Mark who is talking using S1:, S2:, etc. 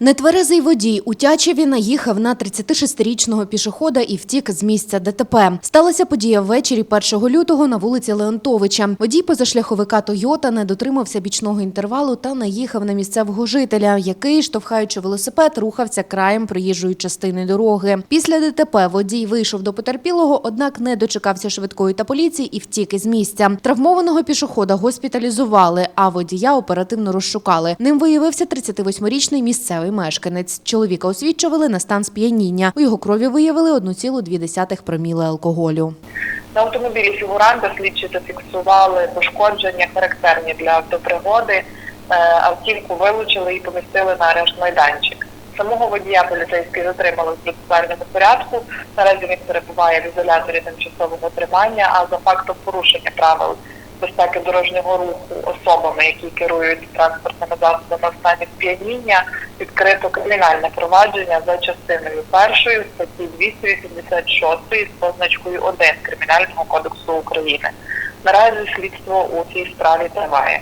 S1: Нетверезий водій у Тячеві наїхав на 36-річного пішохода і втік з місця ДТП. Сталася подія ввечері 1 лютого на вулиці Леонтовича. Водій позашляховика «Тойота» не дотримався бічного інтервалу та наїхав на місцевого жителя, який, штовхаючи велосипед, рухався краєм проїжджої частини дороги. Після ДТП водій вийшов до потерпілого, однак не дочекався швидкої та поліції і втік із місця. Травмованого пішохода госпіталізували, а водія оперативно розшукали. Ним виявився 38-річний місцевий мешканець. Чоловіка освідчували на стан сп'яніння. У його крові виявили 1,2 проміли алкоголю.
S2: На автомобілі фігуранта слідчі зафіксували пошкодження, характерні для автопригоди. Е, Автівку вилучили і помістили на арешт майданчик. Самого водія поліцейські затримали в процесуальному порядку. Наразі він перебуває в ізоляторі тимчасового тримання, а за фактом порушення правил безпеки дорожнього руху особами, які керують транспортними засобами в стані сп'яніння, відкрито кримінальне провадження за частиною першої статті 286 з позначкою 1 Кримінального кодексу України. Наразі слідство у цій справі триває.